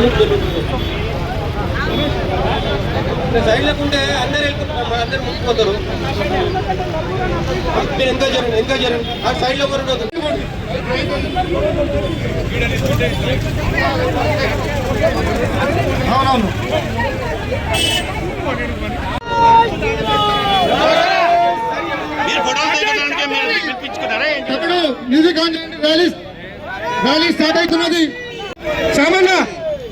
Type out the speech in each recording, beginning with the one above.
ఇంకా ముందుకు సైడ్ లేకుంటే అందరు వెళ్ళిపోతారు అందరు ముక్కుపోతారు మీరు ఎంతో జరగండి ఎంతో జరగండి ఆ సైడ్లో కూడా అవునవును. మ్యూజిక్ ఆన్ చేయండి. ర్యాలీ ర్యాలీ స్టార్ట్ అవుతున్నది. సామాన్య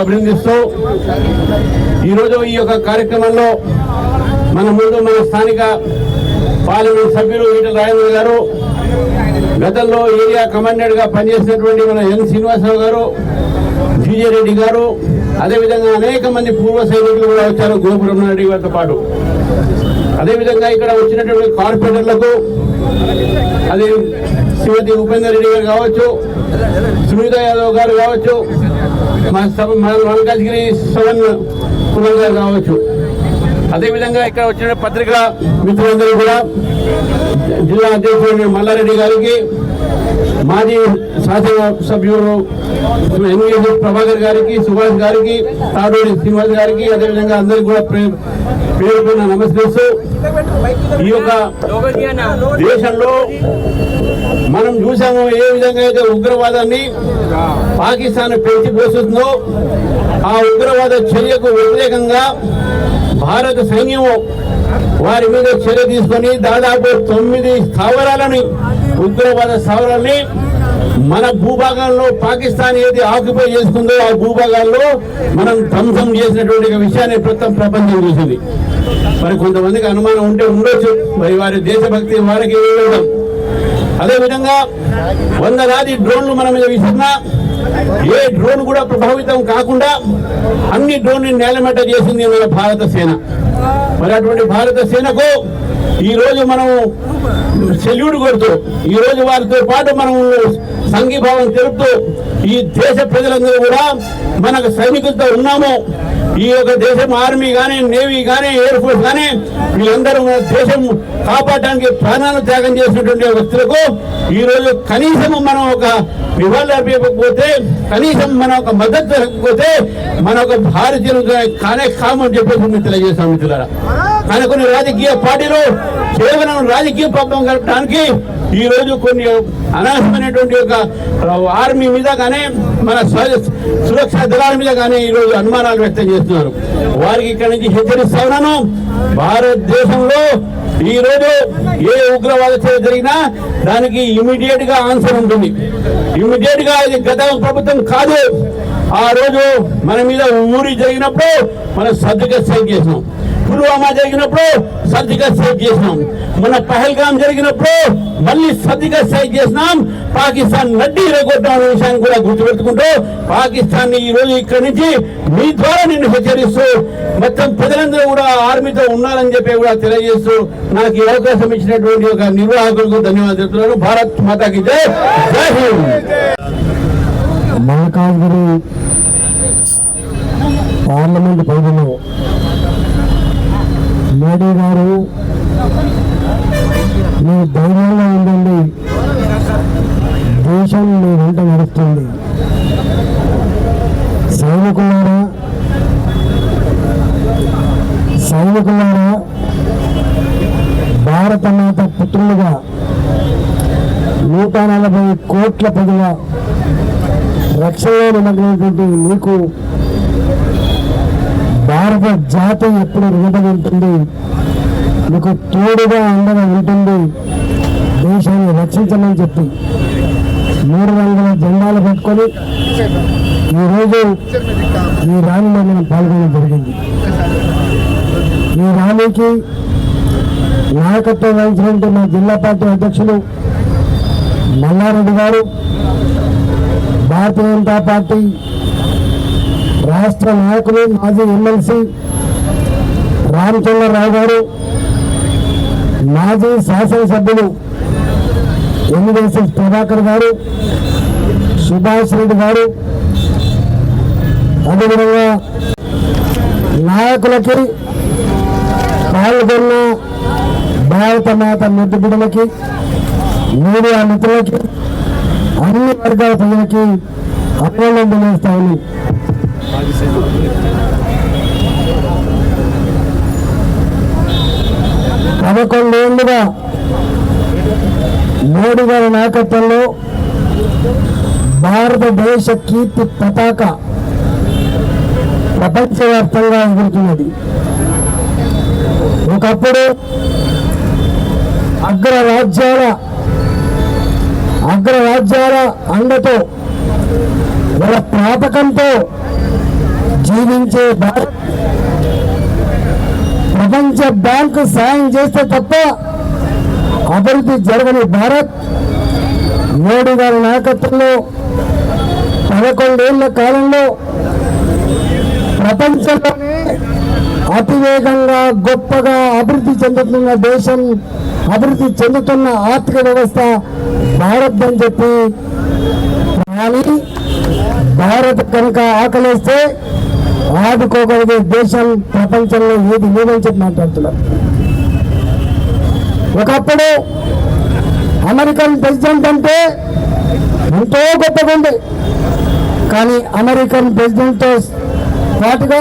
అభినందిస్తూ ఈరోజు ఈ యొక్క కార్యక్రమంలో మన ముందు మన స్థానిక పార్లమెంట్ సభ్యులు ఈటల రాజేంద్ర గారు గతంలో ఏరియా కమాండెంట్గా పనిచేసినటువంటి మన ఎన్ శ్రీనివాసరావు గారు జీజే రెడ్డి గారు అదేవిధంగా అనేక మంది పూర్వ సైనికులు కూడా వచ్చారు గోపురం రెడ్డి గారితో పాటు. అదేవిధంగా ఇక్కడ వచ్చినటువంటి కార్పొరేటర్లకు అదే శ్రీమతి ఉపేందర్ రెడ్డి గారు కావచ్చు సునీత యాదవ్ గారు కావచ్చు మా మన మల్కాజ్గిరి సవన్ కుమార్ గారు కావచ్చు అదేవిధంగా ఇక్కడ వచ్చిన పత్రికా మిత్రులందరూ కూడా జిల్లా అధ్యక్షుడు మల్లారెడ్డి గారికి మాజీ శాసన సభ్యులు ఎన్వీఎస్ ప్రభాకర్ గారికి సుభాష్ గారికి తాడూరి శ్రీనివాస్ గారికి అదేవిధంగా అందరికి కూడా పేరు నమస్కరిస్తూ ఈ యొక్క దేశంలో మనం చూసాము ఏ విధంగా అయితే ఉగ్రవాదాన్ని పాకిస్తాన్ పెంచి పోస్తుందో ఆ ఉగ్రవాద చర్యకు వ్యతిరేకంగా భారత సైన్యము వారి మీద చర్య తీసుకొని దాదాపు తొమ్మిది స్థావరాలని ఉగ్రవాద స్థావరాలని మన భూభాగంలో పాకిస్తాన్ ఏది ఆక్యుపై చేస్తుందో ఆ భూభాగాల్లో మనం ధ్వంసం చేసినటువంటి విషయాన్ని ప్రస్తుతం ప్రపంచం చూసింది. మరి కొంతమందికి అనుమానం ఉంటే ఉండొచ్చు. మరి వారి దేశభక్తి వారికి వెళ్ళడం అదేవిధంగా వందలాది డ్రోన్లు మన మీద విసిరినా ఏ డ్రోన్ కూడా ప్రభావితం కాకుండా అన్ని డ్రోన్ నేలమెట్ట చేసింది మన భారత సేన. మరి అటువంటి భారత సేనకు ఈ రోజు మనం సెల్యూట్ కొడుతూ ఈ రోజు వారితో పాటు మనం సంఘీభావం తెలుపుతూ ఈ దేశ ప్రజలందరూ కూడా మనకు సైనికులతో ఉన్నాము. ఈ యొక్క దేశం ఆర్మీ కానీ నేవీ కానీ ఎయిర్ ఫోర్స్ కానీ వీళ్ళందరూ మన దేశం కాపాడడానికి ప్రాణాలు త్యాగం చేసినటువంటి వ్యక్తులకు ఈ రోజు కనీసం మనం ఒక నివాళులు ఇవ్వకపోతే కనీసం మన ఒక మద్దతు ఇవ్వకపోతే మన ఒక భారతీయులు కానే కామని చెప్పేసి మేము తెలియజేస్తాం మిత్రులారా. కానీ కొన్ని రాజకీయ పార్టీలు కేవలం రాజకీయ పబ్బం గడపడానికి ఈ రోజు కొన్ని అనవసరమైనటువంటి ఒక ఆర్మీ మీద కానీ మన సురక్షా దళాల మీద కానీ ఈ రోజు అనుమానాలు వ్యక్తం చేస్తున్నారు. వారికి ఇక్కడి నుంచి హెచ్చరిస్తా ఉన్నాను. భారతదేశంలో ఈ రోజు ఏ ఉగ్రవాద చర్య జరిగినా దానికి ఇమీడియట్గా ఆన్సర్ ఉంటుంది. ఇమీడియట్గా ఇది గత ప్రభుత్వం కాదు. ఆ రోజు మన మీద ఊరి జరిగినప్పుడు మనం సర్దుగా సైన్ చేసినాం. పుల్వామా జరిగినప్పుడు సర్జికల్ స్ట్రైక్ చేసినాం. మన పహల్గాం జరిగినప్పుడు మళ్ళీ సర్జికల్ స్ట్రైక్ చేసినాం. పాకిస్తాన్ నడ్డి రెగొట్టాం అనే విషయాన్ని కూడా గుర్తుపెట్టుకుంటూ పాకిస్తాన్ ఈ రోజు ఇక్కడి నుంచి మీ ద్వారా నిన్ను హెచ్చరిస్తూ మొత్తం ప్రజలందరూ కూడా ఆర్మీతో ఉన్నారని చెప్పి కూడా తెలియజేస్తూ నాకు ఈ అవకాశం ఇచ్చినటువంటి ఒక నిర్వాహకులకు ధన్యవాదాలు చెప్తున్నాను భారత్ మాతాకి జై. జై హింద్. పార్లమెంట్ పరిధిలో మోడీ గారు మీ ధైర్యంగా ఉండండి. దేశం మీ వెంట నడుస్తుంది. సైనికులారా సైనికులారా భారత మాత పుత్రులుగా నూట నలభై కోట్ల ప్రజల రక్షణలో నిమగ్నమైనటువంటి మీకు భారత జాతి ఎప్పుడు రుణపడి ఉంటుంది? మీకు తోడుగా అండగా ఉంటుంది. దేశాన్ని రక్షించమని చెప్పి మూడు వందల జెండాలు పెట్టుకొని ఈరోజు ఈ ర్యాలీలో మనం పాల్గొనడం జరిగింది. ఈ ర్యాలీకి నాయకత్వం వహించినటువంటి మా జిల్లా పార్టీ అధ్యక్షులు మల్లారెడ్డి గారు భారతీయ జనతా పార్టీ రాష్ట్ర నాయకులు మాజీ ఎమ్మెల్సీ రామచంద్రరావు గారు మాజీ శాసనసభ్యులు ఎన్నివేసి ప్రభాకర్ గారు సుభాష్ రెడ్డి గారు. అదేవిధంగా నాయకులకి పాల్గొన్న భారత మాత ముద్దు మీడియా మిత్రులకి అన్ని వర్గాల ప్రజలకి అభినందనలు తెలియజేస్తా పదకొండేళ్ళుగా మోడీ గారి నాయకత్వంలో భారతదేశ కీర్తి పతాక ప్రపంచవ్యాప్తంగా ఎగురుతున్నది. ఒకప్పుడు అగ్ర రాజ్యాల అగ్రరాజ్యాల అండతో వాళ్ళ ప్రాపకంతో జీవించే భారత్ ప్రపంచ బ్యాంకు సాయం చేస్తే తప్ప అభివృద్ధి జరగని భారత్ మోడీ గారి నాయకత్వంలో పదకొండేళ్ళ కాలంలో ప్రపంచంలోనే అతివేగంగా గొప్పగా అభివృద్ధి చెందుతున్న దేశం అభివృద్ధి చెందుతున్న ఆర్థిక వ్యవస్థ భారత్ అని చెప్పి కానీ భారత్ కనుక ఆకలిస్తే ఆదుకోగలిగే దేశం ప్రపంచంలో ఏది లేదని చెప్పి మాట్లాడుతున్నారు. ఒకప్పుడు అమెరికన్ ప్రెసిడెంట్ అంటే ఎంతో గొప్పగా ఉంది కానీ అమెరికన్ ప్రెసిడెంట్తో పాటుగా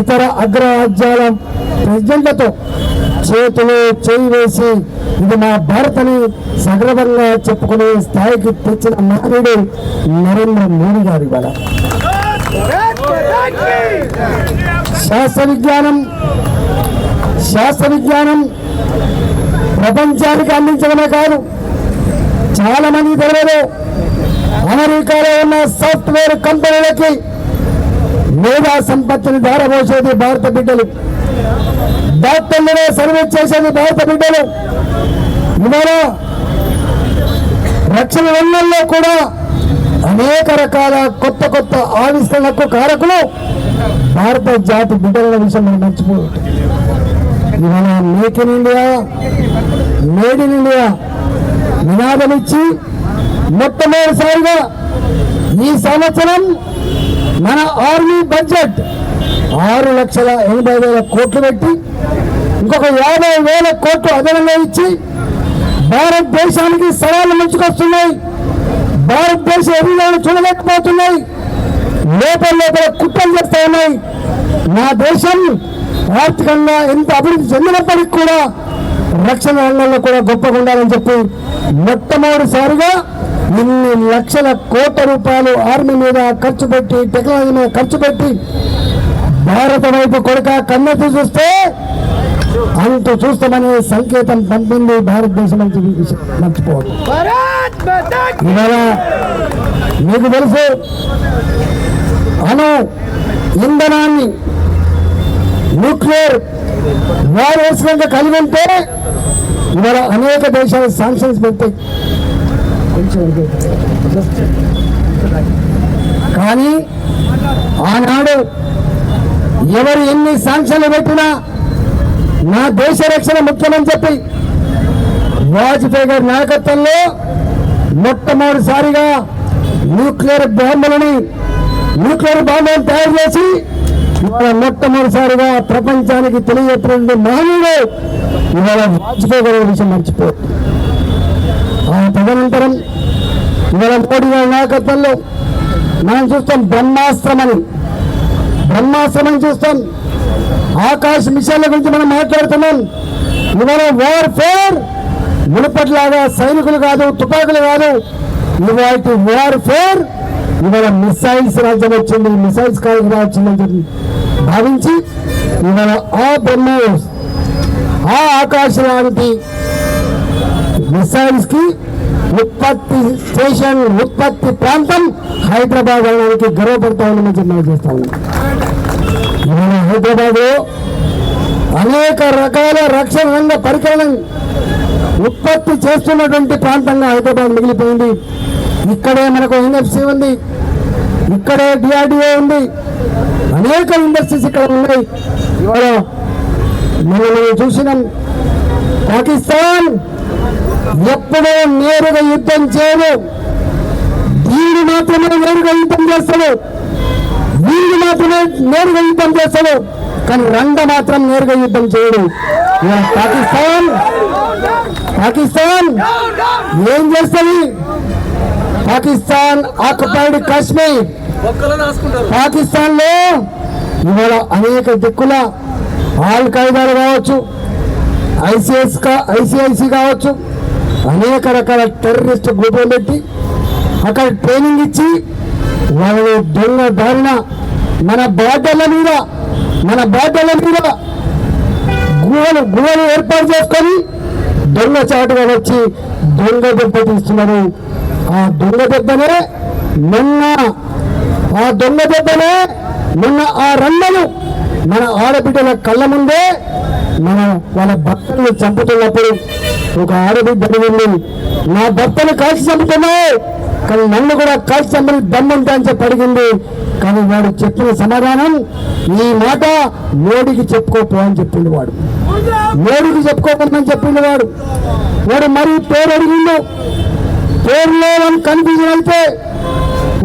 ఇతర అగ్రరాజ్యాల ప్రెసిడెంట్లతో చేతులు చేయి వేసి ఇది మా భారతని సగర్వంగా చెప్పుకునే స్థాయికి తెచ్చిన మహనీయుడు నరేంద్ర మోడీ గారు ఇవాళ. శాస్త్ర విజ్ఞానం శాస్త్ర విజ్ఞానం ప్రపంచానికి అందించడమే కాదు చాలా మంది తెలియదు అమెరికాలో ఉన్న సాఫ్ట్వేర్ కంపెనీలకి మేధా సంపత్తిని ధారపోసేది భారత బిడ్డలు. డాక్టర్లుగా సర్వీస్ చేసేది భారత బిడ్డలు. ఇవాళ రక్షణ రంగంలో కూడా అనేక రకాల కొత్త కొత్త ఆవిష్కరణకు కారకులు భారత జాతి బిడ్డల విషయం మనం మర్చిపోవద్దు. ఇవాళ make in India made in India నినాదం ఇచ్చి మొట్టమొదటిసారిగా ఈ సంవత్సరం మన ఆర్మీ బడ్జెట్ ఆరు లక్షల ఎనభై వేల కోట్లు పెట్టి ఇంకొక యాభై వేల కోట్లు అదనంగా ఇచ్చి భారతదేశానికి సవాళ్ళు ముంచుకొస్తున్నాయి. భారతదేశ ఎదుగుదలను చూడలేకపోతున్నాయి. లోపల లోపల కుట్రలు చెప్తా ఉన్నాయి. నా దేశం ఆర్థికంగా ఎంత అభివృద్ధి చెందినప్పటికీ కూడా రక్షణ రంగంలో కూడా గొప్పగా ఉండాలని చెప్పి మొట్టమొదటిసారిగా ఇన్ని లక్షల కోట్ల రూపాయలు ఆర్మీ మీద ఖర్చు పెట్టి టెక్నాలజీ మీద ఖర్చు పెట్టి భారత వైపు కొడుక కన్నెత్తి చూస్తే అంత చూస్తామనే సంకేతం పంపింది భారతదేశం అని మర్చిపోవద్దు. ఇవాళ మీకు తెలుసు అణు ఇంధనాన్ని న్యూక్లియర్ వారేసినాక కలిగి ఉంటే ఇవాళ అనేక దేశాలు శాంక్షన్స్ పెడతాయి కానీ ఆనాడు ఎవరు ఎన్ని శాంక్షన్లు పెట్టినా నా దేశ రక్షణ ముఖ్యమని చెప్పి వాజ్పేయి గారి నాయకత్వంలో మొట్టమొదటిసారిగా న్యూక్లియర్ బాంబులని న్యూక్లియర్ బాంబులను తయారు చేసి ఇవాళ మొట్టమొదటిసారిగా ప్రపంచానికి తెలియజెప్పినటువంటి మహనీయుడు ఇవాళ వాజ్పేయి గారి విషయం మర్చిపోయారు ఆ తదనంతరం ఇవాళ మోడీ గారి నాయకత్వంలో మనం చూస్తాం బ్రహ్మాస్త్రమని బ్రహ్మాస్త్రమని చూస్తాం. ఆకాశ మిషన్ల గురించి మనం మాట్లాడుతున్నాం. ఇవాళ వార్ఫేర్ మునుపటిలాగా సైనికులు కాదు తుపాకులు కాదు. ఇవాటి వార్ఫేర్ ఇవాళ మిసైల్స్ రాజ్యం వచ్చింది. మిసైల్స్ కాలం వచ్చిందని చెప్పి భావించి ఇవాళ ఆ బ్రహ్మోస్ ఆ ఆకాశ లాంటి మిసైల్స్కి ఉత్పత్తి స్టేషన్ ఉత్పత్తి ప్రాంతం హైదరాబాద్ అనడానికి గర్వపడతా ఉందని చెప్పి మనం చేస్తా ఉన్నాం. మన హైదరాబాద్ అనేక రకాల రక్షణ రంగ ఉత్పత్తి చేస్తున్నటువంటి ప్రాంతంగా హైదరాబాద్ మిగిలిపోయింది. ఇక్కడే మనకు ఎన్ఎఫ్సి ఉంది. ఇక్కడే డిఆర్డిఏ ఉంది. అనేక ఇండస్ట్రీస్ ఇక్కడ ఉన్నాయి. ఇవాళ మనం చూసినాం పాకిస్తాన్ ఎప్పుడూ నేరుగా యుద్ధం చేయదు. దీన్ని మాత్రమే నేరుగా యుద్ధం చేస్తాడు వీడు మాత్రమే నేరుగా యుద్ధం చేస్తాడు కానీ రంగ మాత్రం నేరుగా యుద్ధం చేయడు. పాకిస్తాన్ పాకిస్తాన్ ఏం చేస్తుంది? పాకిస్తాన్ ఆక్యుపైడ్ కాశ్మీర్. పాకిస్తాన్లో ఇవాళ అనేక దిక్కుల ఆల్ ఖైదాలు కావచ్చు ఐసిఎస్ ఐసిఐసి కావచ్చు అనేక రకాల టెర్రరిస్ట్ గ్రూపులు పెట్టి అక్కడ ట్రైనింగ్ ఇచ్చి వాళ్ళని దొంగ దారిన మన బార్డర్ల మీద మన బార్డర్ల మీద గుహలు గుహలు ఏర్పాటు చేసుకొని దొంగ చాటుగా వచ్చి దొంగ దెబ్బ తీస్తున్నారు. ఆ దొంగ దెబ్బనే నిన్న ఆ దొంగ దెబ్బనే నిన్న ఆ రన్నలు మన ఆడబిడ్డల కళ్ళ ముందే మన వాళ్ళ భర్తలను చంపుతున్నప్పుడు ఒక ఆడబిడ్డ వెళ్ళి నా భర్తను కాల్చి చంపుతున్నావు కానీ నన్ను కూడా కాల్చి చంపని దమ్ముంటా అని చెప్పి అడిగింది. కానీ వాడు చెప్పిన సమాధానం ఈ మాట మోడీకి చెప్పుకోపో అని చెప్పిండు వాడు. మోడీకి చెప్పుకోకుండా చెప్పిండు వాడు. వాడు మరీ పేరు అడిగిండు. పేరులో కన్ఫ్యూజన్ అయితే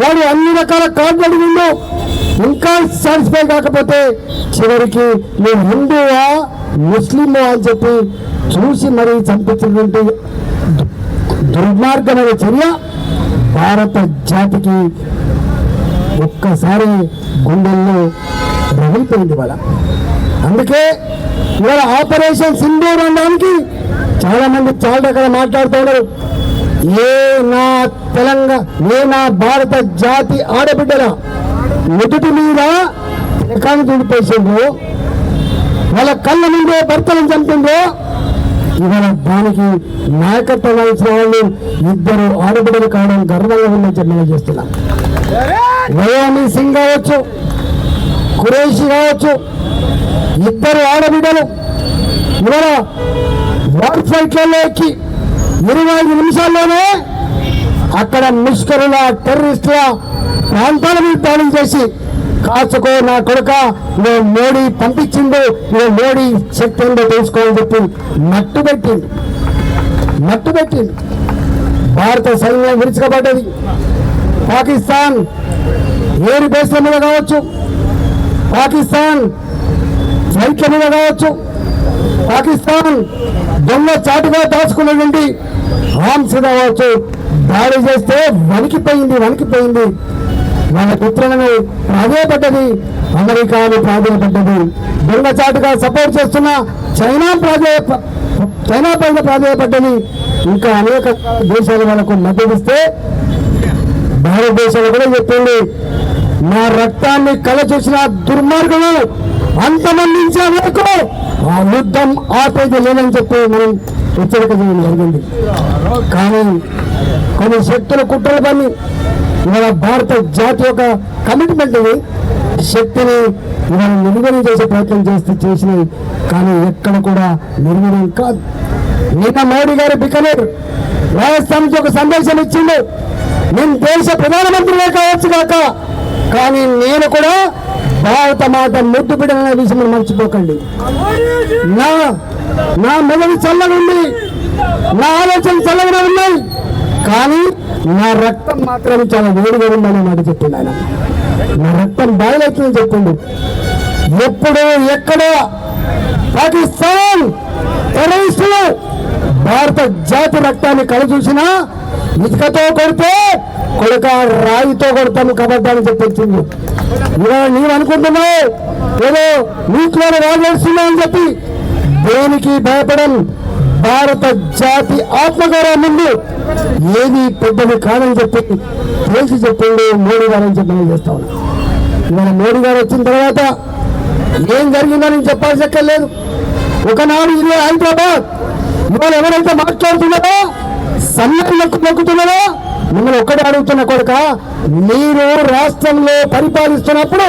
వాడు అన్ని రకాల కార్డులు అడిగిండు. ఇంకా సాటిస్ఫై కాకపోతే చివరికి నువ్వు హిందువా ముస్లిమా అని చెప్పి చూసి మరీ చంపించినటువంటి దుర్మార్గమైన చర్య భారత జాతికి ఒక్కసారి గుండెల్లో రగిలిపోయింది వాళ్ళ అందుకే ఇవాళ ఆపరేషన్ సింధూర్ అనడానికి చాలా మంది చాలా రకాల మాట్లాడుతున్నారు ఏ నా తెలంగాణ ఏ నా భారత జాతి ఆడబిడ్డల నుదుటి మీద తిలకాన్ని తుడిపేసిండ్రు వాళ్ళ కళ్ళ ముందే భర్తలను చంపిండ్రు. ఇవాళ దానికి నాయకత్వం వహించిన వాళ్ళు ఇద్దరు ఆడబిడ్డలు కావడం గర్వంగా ఉందని చెప్పి చేస్తున్నాం. వయోమి సింగ్ కావచ్చు కురేషి కావచ్చు ఇద్దరు ఆడబిడ్డలు ఇవాళ వార్ ఫైట్లలో ఎక్కి ఇరవై ఐదు నిమిషాల్లోనే అక్కడ ముష్కరుల టెర్రరిస్టుల ప్రాంతాల మీద దాడులు చేసి కాచుకో నా కొడుక నువ్వు మోడీ పంపించిండు నువ్వు మోడీ శక్తి ఏందో తెలుసుకోవాలని చెప్పి మట్టు పెట్టిండు. మట్టు పెట్టిండు. భారత సైన్యం విరుచుకబడ్డది పాకిస్తాన్ ఏరి బేస్ల మీద కావచ్చు. పాకిస్తాన్ ఫ్లైట్ల మీద కావచ్చు. పాకిస్తాన్ దొంగ చాటుగా దాచుకున్నటువంటి హామ్స్ కావచ్చు. దాడి చేస్తే వణికిపోయింది వణికిపోయింది. వాళ్ళ పుత్రులను ప్రాధాయపడ్డది అమెరికాను ప్రాధాయపడ్డది. దొంగ చాటుగా సపోర్ట్ చేస్తున్న చైనా ప్రాధాయ చైనా పైన ప్రాధాయపడ్డది. ఇంకా అనేక దేశాల వాళ్ళకు మద్దతిస్తే భారతదేశంలో కూడా చెప్పింది నా రక్తాన్ని కల చూసిన దుర్మార్గులు అంతమందించే వరకు ఆ యుద్ధం ఆపేది లేదని చెప్పి మనం హెచ్చరిక చేయడం జరిగింది. కానీ కొన్ని శక్తుల కుట్రలు పని ఇవాళ భారత జాతి యొక్క కమిట్మెంట్ శక్తిని మనం నిర్వీర్యం చేసే ప్రయత్నం చేస్తే చేసినాయి. కానీ ఎక్కడ కూడా నిర్వీర్యం కాదు. నిన్న మోడీ గారు బికనేర్ రాజస్థాన్కి ఒక సందేశం ఇచ్చిండు. నేను దేశ ప్రధానమంత్రిగా కావచ్చు కాక కానీ నేను కూడా భారత మాట ముద్దు బిడ్డలనే విషయం మర్చిపోకండి. నా నా మెదడు చల్లగా ఉంది. నా ఆలోచన చల్లగా ఉన్నాయి కానీ నా రక్తం మాత్రం చాలా వేడిగా ఉందని మాట చెప్పింది ఆయన. నా రక్తం బాయిలవుతుందని చెప్పిండు. ఎప్పుడు ఎక్కడ పాకిస్తాన్ టెరరిస్టులు భారత జాతి రక్తాన్ని కళ చూసినా ఇసుకతో కొడితే కొడుక రాయితో కొడతాను కబడ్డాని అని ఇవాళ నేను అనుకుంటున్నావు ఏదో నీటిలో రాజేస్తున్నావు అని చెప్పి దేనికి భయపడం? భారత జాతి ఆత్మగౌరవం ముందు ఏది పెద్దది కాదని చెప్పి తేల్చి చెప్పిండు మోడీ గారు అని చెప్పి నేను చేస్తా ఉన్నా. ఇవాళ మోడీ గారు వచ్చిన తర్వాత ఏం జరిగిందని చెప్పాల్సి ఒక ఒకనాడు ఇల్లు హైదరాబాద్. ఇవాళ ఎవరైతే మాట్లాడుతున్నారో సన్నకు మొక్కుతున్నారో మిమ్మల్ని ఒక్కడే అడుగుతున్న కొడుక మీరు రాష్ట్రంలో పరిపాలిస్తున్నప్పుడు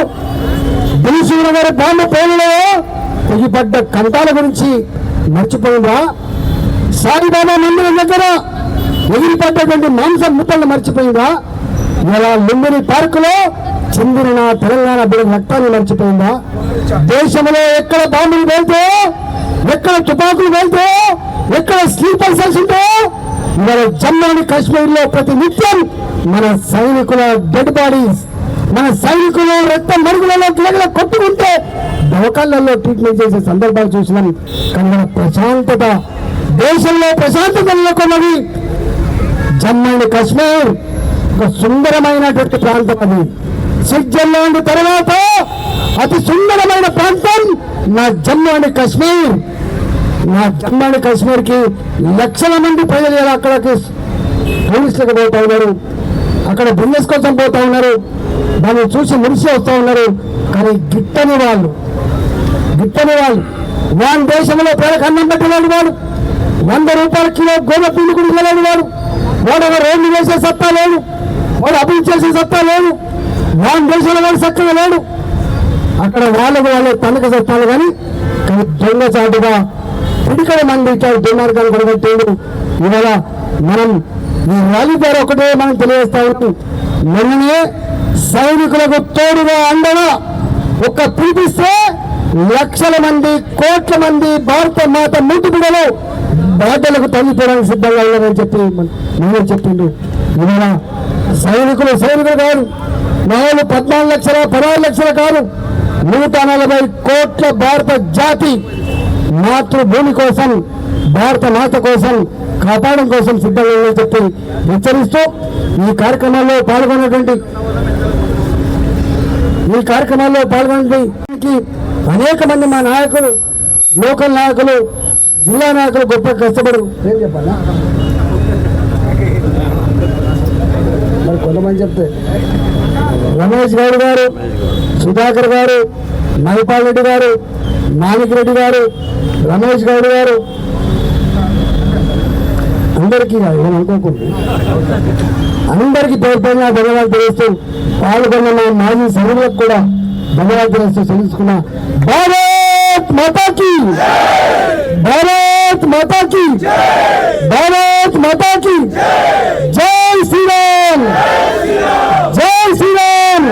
దిల్సూర గారి బాంబు పేరులో తెగిపడ్డ కంటాల గురించి మర్చిపోయిందా? సాయిబాబా మందిరం దగ్గర ఎగిరిపడ్డటువంటి మాంసం ముట్టలు మర్చిపోయిందా? ఇలా లుంబిని పార్కులో చెందిన నా తెలంగాణ బిడ్డ రక్తాన్ని మర్చిపోయిందా? దేశంలో ఎక్కడ బాంబులు వెళ్తే ఎక్కడ తుపాకులు వెళ్తే ఎక్కడ స్లీపర్ సెల్స్ ఉంటే మన జమ్మూ అండ్ కాశ్మీర్లో ప్రతి నిత్యం మన సైనికుల డెడ్ బాడీస్ మన సైనికులు రక్త మరుగులలో గిలగిల కొట్టుకుంటే దవకాళ్ళల్లో ట్రీట్మెంట్ చేసే సందర్భాలు చూసినాం. కానీ మన ప్రశాంతత దేశంలో ప్రశాంతత నెలకొన్నది. జమ్మూ అండ్ కాశ్మీర్ ఒక సుందరమైనటువంటి ప్రాంతం అది. స్విట్జర్లాండ్ తర్వాత అతి సుందరమైన ప్రాంతం నా జమ్మూ అండ్ కాశ్మీర్. నా జమ్మూ అండ్ కాశ్మీర్కి లక్షల మంది ప్రజలు అక్కడికి టూరిస్టులకు పోతా ఉన్నారు. అక్కడ బిజినెస్ కోసం పోతా ఉన్నారు. దాన్ని చూసి మురిసి వస్తూ ఉన్నారు. కానీ గిట్టని వాళ్ళు గిట్టని వాళ్ళు. వాన్ దేశంలో ప్రజలకు అన్నం పెట్టలేని వాడు వంద రూపాయల కిలో గోధుమ పిండి కూడా వాడు వాడు ఒక రోడ్లు వేసే సత్తా లేడు. వాడు అభివృద్ధి చేసే సత్తా లేడు. వాన్ దేశంలో వాడు చక్కగా లేడు. అక్కడ వాళ్ళకు వాళ్ళు తనక సత్తాలు కానీ కానీ దొంగ చాటుగా పిడికడ మంది ఇచ్చారు దుర్మార్గాలు కొడగట్టాడు ఇవాళ మనం ఈ ర్యాలీ ద్వారా ఒకటే మనం తెలియజేస్తా ఉన్నాం. సైనికులకు తోడుగా అండగా ఒక పిలిపిస్తే లక్షల మంది కోట్ల మంది భారత మాత మూటి బిడలు బాధ్యతలకు తల్లిపోవడానికి సిద్ధంగా ఉన్నారని చెప్పి మన- చెప్పిండు ఇవాళ సైనికులు సైనికులు కాదు నాలుగు పద్నాలుగు లక్షల పదహారు లక్షల కాదు నూట నలభై కోట్ల భారత జాతి మాతృభూమి కోసం భారత మాత కోసం కాపాడడం కోసం సిద్ధంగా చెప్పి హెచ్చరిస్తూ ఈ కార్యక్రమాల్లో పాల్గొన్నటువంటి ఈ కార్యక్రమాల్లో పాల్గొనడానికి అనేక మంది మా నాయకులు లోకల్ నాయకులు జిల్లా నాయకులు గొప్ప కష్టపడు. ఏం చెప్పాలా? మరి కొంతమంది చెప్తే. రమేష్ గౌడ్ గారు సుధాకర్ గారు మైపాల్ రెడ్డి గారు మాణిక్ రెడ్డి గారు రమేష్ గౌడ్ గారు. అందరికీ కాదు నేను అనుకోకుండా. అందరికీ పేరుపైన ధన్యవాదాలు తెలుస్తూ పాల్గొన్న మా మాజీ సభ్యులకు కూడా ధన్యవాదాలు తెలుస్తూ తెలుసుకున్న భారత్ మాతాకి. భారత్ మాతాకి. భారత్ మాతాకి. జై శ్రీరామ్. జై శ్రీరామ్.